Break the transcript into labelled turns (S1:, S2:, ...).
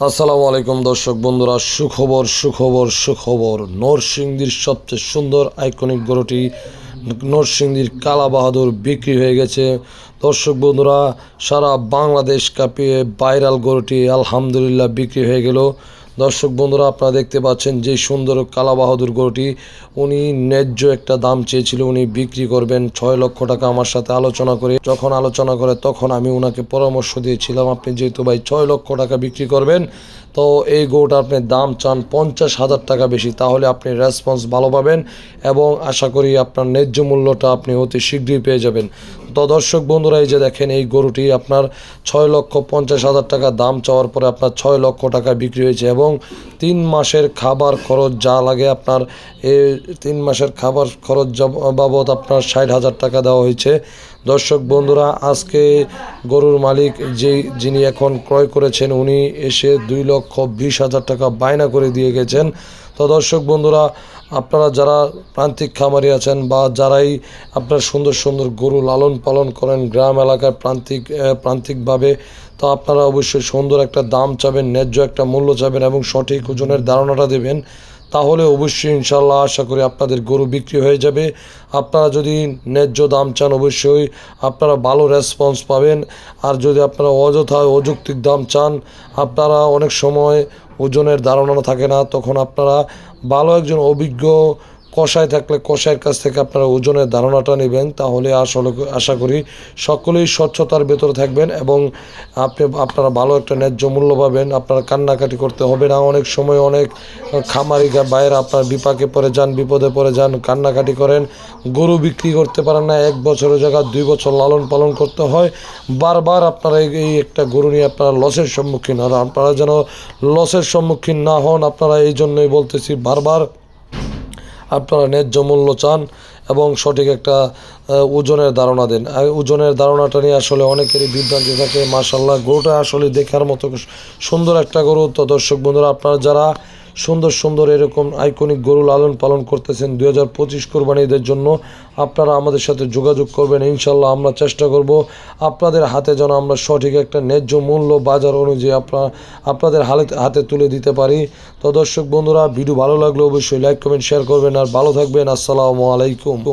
S1: আসসালামু আলাইকুম দর্শক বন্ধুরা, সুখবর সুখবর সুখবর। নরসিংদীর সবচেয়ে সুন্দর আইকনিক গরুটি নরসিংদীর কালা বাহাদুর বিক্রি হয়ে গেছে। দর্শক বন্ধুরা, সারা বাংলাদেশ কাঁপিয়ে ভাইরাল গরুটি আলহামদুলিল্লাহ বিক্রি হয়ে গেল। দর্শক বন্ধুরা, আপনারা দেখতে পাচ্ছেন যে সুন্দর কালা বাহাদুর গরুটি, উনি ন্যায্য একটা দাম চেয়েছিল, উনি বিক্রি করবেন ছয় লক্ষ টাকা আমার সাথে আলোচনা করে। যখন আলোচনা করে তখন আমি ওনাকে পরামর্শ দিয়েছিলাম, আপনি যেহেতু ভাই ছয় লক্ষ টাকা বিক্রি করবেন, তো এই গরুটা আপনি দাম চান পঞ্চাশ হাজার টাকা বেশি, তাহলে আপনি রেসপন্স ভালো পাবেন এবং আশা করি আপনার ন্যায্য মূল্যটা আপনি অতি শীঘ্রই পেয়ে যাবেন। তো দর্শক বন্ধুরা, এই যে দেখেন এই গরুটি আপনার ছয় লক্ষ পঞ্চাশ হাজার টাকা দাম চাওয়ার পরে আপনার ছয় লক্ষ টাকা বিক্রি হয়েছে এবং তিন মাসের খাবার খরচ যা লাগে আপনার এই তিন মাসের খাবার খরচ বাবদ আপনার ষাট হাজার টাকা দেওয়া হয়েছে। দর্শক বন্ধুরা, আজকে গরুর মালিক যেই যিনি এখন ক্রয় করেছেন, উনি এসে দুই লক্ষ বিশ হাজার টাকা বায়না করে দিয়ে গেছেন। তো দর্শক বন্ধুরা, আপনারা যারা প্রান্তিক খামারি আছেন বা যারাই আপনার সুন্দর সুন্দর গরু লালন পালন করেন গ্রাম এলাকায় প্রান্তিক প্রান্তিকভাবে, তো আপনারা অবশ্যই সুন্দর একটা দাম চাবেন, ন্যায্য একটা মূল্য চাবেন এবং সঠিক ওজনের ধারণাটা দেবেন। তাহলে অবশ্যই ইনশাল্লাহ আশা করি আপনাদের গরু বিক্রি হয়ে যাবে। আপনারা যদি ন্যায্য দাম চান, অবশ্যই আপনারা ভালো রেসপন্স পাবেন। আর যদি আপনারা অযথা অযৌক্তিক দাম চান, আপনারা অনেক সময় ওজনের ধারণা থাকে না তখন আপনারা ভালো একজন অভিজ্ঞ কষায় থাকলে কষায়ের কাছ থেকে আপনারা ওজনের ধারণাটা নেবেন, তাহলে আসলে আশা করি সকলেই স্বচ্ছতার ভেতরে থাকবেন এবং আপনি, আপনারা ভালো একটা ন্যায্য মূল্য পাবেন। আপনারা কান্নাকাটি করতে হবে না। অনেক সময় অনেক খামারি বাইরে আপনার বিপাকে পড়ে যান, বিপদে পড়ে যান, কান্নাকাটি করেন। গরু বিক্রি করতে পারেন না। এক বছরের জায়গায় দুই বছর লালন পালন করতে হয়। বারবার আপনারা এই- এই একটা গরু নিয়ে আপনারা লসের সম্মুখীন হন। আপনারা যেন লসের সম্মুখীন না হন, আপনারা এই জন্যই বলতেছি, বারবার আপনারা ন্যায্য মূল্য চান এবং সঠিক একটা ওজনের ধারণা দেন। ওজনের ধারণাটা নিয়ে আসলে অনেকেরই বিভ্রান্তি থাকে মাসাল্লাহ গরুটা আসলে দেখার মতো সুন্দর একটা গরু। তো দর্শক বন্ধুরা, আপনারা যারা সুন্দর সুন্দর এরকম আইকনিক গরু লালন পালন করতেছেন। দুই হাজার পঁচিশ কোরবানিদের জন্য আপনারা আমাদের সাথে যোগাযোগ করবেন। ইনশাল্লাহ আমরা চেষ্টা করব আপনাদের হাতে যেন আমরা সঠিক একটা ন্যায্য মূল্য বাজার অনুযায়ী আপনার আপনাদের হালে, হাতে তুলে দিতে পারি। তো দর্শক বন্ধুরা, ভিডিও ভালো লাগলে অবশ্যই লাইক কমেন্ট শেয়ার করবেন। আর ভালো থাকবেন। আসসালামু আলাইকুম।